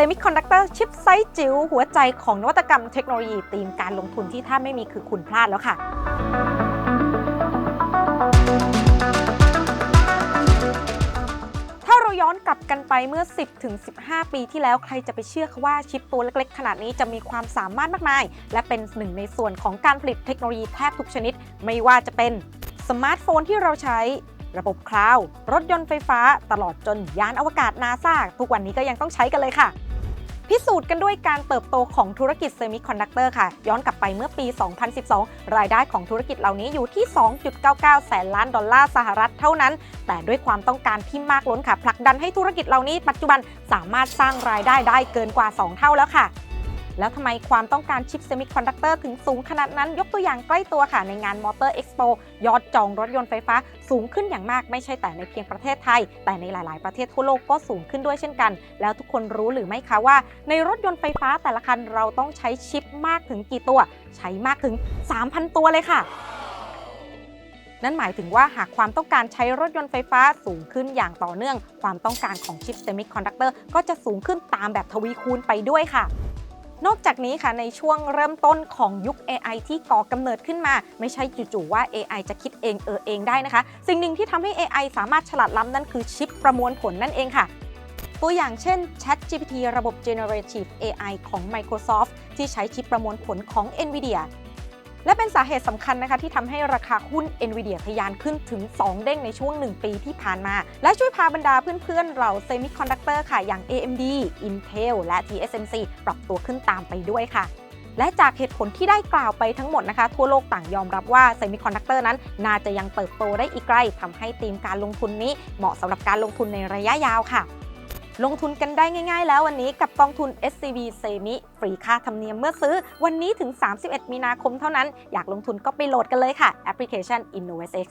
Semiconductor ชิปไซส์จิ๋วหัวใจของนวัตกรรมเทคโนโลยีตีมการลงทุนที่ถ้าไม่มีคือคุณพลาดแล้วค่ะถ้าเราย้อนกลับกันไปเมื่อ 10ถึง15 ปีที่แล้วใครจะไปเชื่อคะว่าชิปตัวเล็กๆ ขนาดนี้จะมีความสามารถมากมาย และเป็นหนึ่งในส่วนของการผลิตเทคโนโลยีแทบทุกชนิด ไม่ว่าจะเป็นสมาร์ทโฟนที่เราใช้ ระบบคลาวด์รถยนต์ไฟฟ้า ตลอดจนยานอวกาศนาซาทุกวันนี้ก็ยังต้องใช้กันเลยค่ะ พิสูจน์กันด้วยการเติบโตของธุรกิจเซมิคอนดักเตอร์ค่ะ ย้อนกลับไปเมื่อปี 2012 รายได้ของธุรกิจเหล่านี้อยู่ที่ 2.99 แสนล้านดอลลาร์สหรัฐเท่านั้น แต่ด้วยความต้องการที่มากล้นค่ะผลักดันให้ธุรกิจเหล่านี้ปัจจุบันสามารถสร้างรายได้ได้เกินกว่า 2 เท่าแล้วค่ะ แล้วทำไมความต้องการชิปเซมิคอนดักเตอร์ถึงสูงขนาดนั้น ยกตัวอย่างใกล้ตัวค่ะ ในงานมอเตอร์เอ็กซ์โปยอดจองรถยนต์ไฟฟ้าสูงขึ้นอย่างมากไม่ใช่แต่ในเพียงประเทศไทย แต่ในหลาย ๆ ประเทศทั่วโลกก็สูงขึ้นด้วยเช่นกัน แล้วทุกคนรู้หรือไม่คะว่า ในรถยนต์ไฟฟ้าแต่ละคันเราต้องใช้ชิปมากถึงกี่ตัว ใช้มากถึง 3,000 ตัวเลยค่ะนั่นหมายถึงว่าหากความต้องการใช้รถยนต์ไฟฟ้าสูงขึ้นอย่างต่อเนื่อง ความต้องการของชิปเซมิคอนดักเตอร์ก็จะสูงขึ้นตามแบบทวีคูณไปด้วยค่ะ นอกจากนี้ค่ะในช่วงเริ่มต้นของยุค AI ที่ก่อกำเนิดขึ้นมา ไม่ใช่จู่ๆว่า AI จะคิดเองเออเองได้นะคะ สิ่งหนึ่งที่ทำให้ AI สามารถฉลาดล้ำนั่นคือชิปประมวลผลนั่นเองค่ะตัวอย่างเช่น ChatGPT ระบบ Generative AI ของ Microsoft ที่ใช้ชิปประมวลผลของ NVIDIA และเป็นสาเหตุสำคัญนะคะที่ทำให้ราคาหุ้น NVIDIA ทะยานขึ้นถึง 2 เด้งในช่วง 1 ปีที่ผ่านมา และช่วยพาบรรดาเพื่อนๆ เราเซมิคอนดักเตอร์ค่ะอย่าง AMD Intel และ TSMC ปรับตัวขึ้นตามไปด้วยค่ะและจากเหตุผลที่ได้กล่าวไปทั้งหมดนะคะ ทั่วโลกต่างยอมรับว่าเซมิคอนดักเตอร์นั้น น่าจะยังเติบโตได้อีกไกลทำให้ธีมการลงทุนนี้เหมาะสำหรับการลงทุนในระยะยาวค่ะ ลงทุนกันได้ง่าย ๆ แล้ววันนี้กับกองทุน SCB เซมิฟรีค่าธรรมเนียมเมื่อซื้อ วันนี้ถึง 31 มีนาคมเท่านั้น อยากลงทุนก็ไปโหลดกันเลยค่ะแอปพลิเคชัน InnovestX